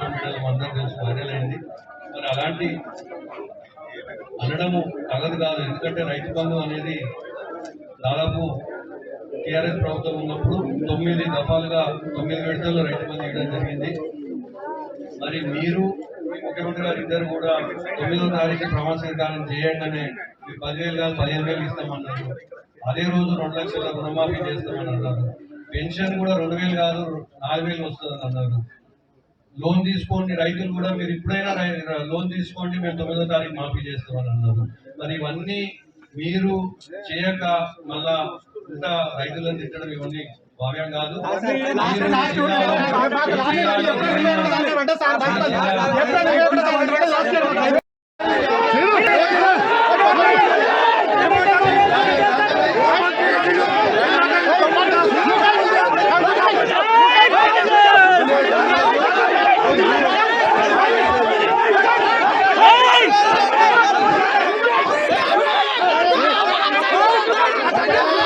Social అందరం కలిసి తెలుసు అయింది. మరి అలాంటి అనడము తగదు కాదు. ఎందుకంటే రైతు బంధు అనేది దాదాపు టీఆర్ఎస్ ప్రభుత్వం ఉన్నప్పుడు తొమ్మిది దఫాలుగా తొమ్మిది విడతల్లో రైతు బంధు ఇవ్వడం జరిగింది. మరి మీరు మీ ముఖ్యమంత్రి గారు ఇద్దరు కూడా తొమ్మిదో తారీఖు ప్రమాణ స్వీకారం చేయండి అనే మీ పదివేలు కాదు పదిహేను వేలు ఇస్తామన్నారు. అదే రోజు రెండు లక్షల రుణమాఫీ చేస్తామని అన్నారు పెన్షన్ కూడా రెండు వేలు కాదు నాలుగు వేలు వస్తుందని అన్నారు లోన్ తీసుకోండి రైతులు కూడా మీరు ఇప్పుడైనా లోన్ తీసుకోండి మేము తొమ్మిదో తారీఖు మాఫీ చేస్తామని అన్నారు మరి ఇవన్నీ మీరు చేయక మళ్ళా ఇంత రైతులను తిట్టడం ఇవన్నీ భావ్యం కాదు. Batalhão!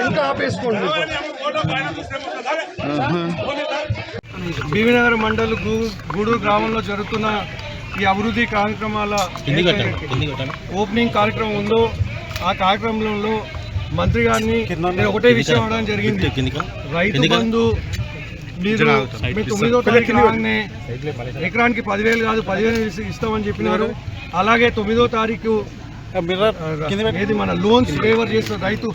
ఇంకా ఆపేసుకోండి బీవీనగర్ మండల్ గు- గూడూరు గ్రామంలో జరుగుతున్న ఈ అభివృద్ధి కార్యక్రమాల ఓపెనింగ్ కార్యక్రమం ఉందో ఆ కార్యక్రమంలో మంత్రి గారిని ఒకటే విషయం అడగడం జరిగింది. రైతు బంధు మీరు మీ తొమ్మిదో తారీఖు రాగానే ఎకరానికి పదివేలు కాదు పదివేలు ఇస్- ఇస్తామని చెప్పినారు. అలాగే తొమ్మిదో తారీఖు ఏది మన లోన్స్ ఫేవర్ చేస్తారు రైతు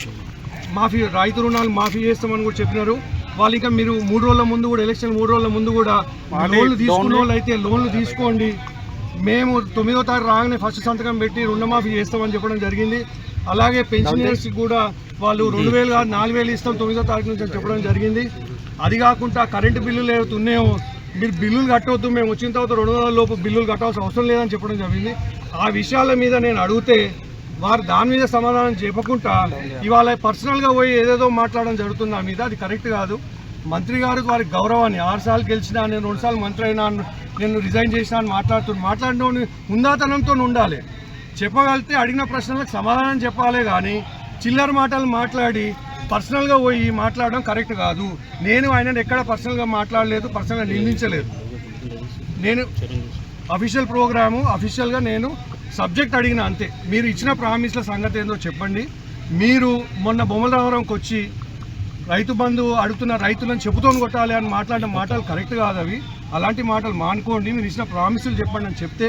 మాఫీ రైతు రుణాలు మాఫీ చేస్తామని కూడా చెప్పినారు. వాళ్ళు ఇంకా మీరు మూడు రోజుల ముందు కూడా ఎలక్షన్ మూడు రోజుల ముందు కూడా లోన్లు తీసుకున్న వాళ్ళు అయితే లోన్లు తీసుకోండి. మేము తొమ్మిదో తారీఖు రాగానే ఫస్ట్ సంతకం పెట్టి రుణమాఫీ చేస్తామని చెప్పడం జరిగింది. అలాగే పెన్షనర్స్ కూడా వాళ్ళు రెండు వేలు కాదు నాలుగు వేలు ఇస్తాం తొమ్మిదో తారీఖు నుంచి అని చెప్పడం జరిగింది. అది కాకుండా కరెంటు బిల్లులు ఏవైతే ఉన్నాయో మీరు బిల్లులు కట్టవద్దు మేము వచ్చిన తర్వాత రెండు వందల లోపు బిల్లులు కట్టాల్సిన అవసరం లేదని చెప్పడం జరిగింది. ఆ విషయాల మీద నేను అడిగితే వారు దాని మీద సమాధానం చెప్పకుండా ఇవాళ పర్సనల్గా పోయి ఏదేదో మాట్లాడడం జరుగుతుంది మీద అది కరెక్ట్ కాదు. మంత్రి గారికి వారి గౌరవాన్ని ఆరు సార్లు గెలిచినా నేను రెండు సార్లు మంత్రి అయినా నేను రిజైన్ చేసినా అని మాట్లాడుతున్నాను మాట్లాడిన ఉందాతనంతో ఉండాలి. చెప్పగలిగితే అడిగిన ప్రశ్నలకు సమాధానం చెప్పాలే కానీ చిల్లర మాటలు మాట్లాడి పర్సనల్గా పోయి మాట్లాడడం కరెక్ట్ కాదు. నేను ఆయనను ఎక్కడ పర్సనల్గా మాట్లాడలేదు పర్సనల్గా నిందించలేదు. నేను అఫీషియల్ ప్రోగ్రాము అఫీషియల్గా నేను సబ్జెక్ట్ అడిగిన అంతే. మీరు ఇచ్చిన ప్రామిస్ల సంగతి ఏందో చెప్పండి. మీరు మొన్న బొమ్మలవరంకి వచ్చి రైతు బంధు అడుగుతున్న రైతులను చెబుతోని కొట్టాలి అని మాట్లాడిన మాటలు కరెక్ట్ కాదు అవి. అలాంటి మాటలు మానుకోండి మీరు ఇచ్చిన ప్రామిసులు చెప్పండి అని చెప్తే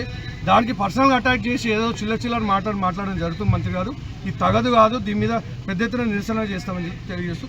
దానికి పర్సనల్గా అటాక్ చేసి ఏదో చిల్ల చిల్లర మాటలు మాట్లాడడం జరుగుతుంది మంత్రి గారు. ఇది తగదు కాదు దీని మీద పెద్ద ఎత్తున నిరసన చేస్తామని తెలియజేస్తూ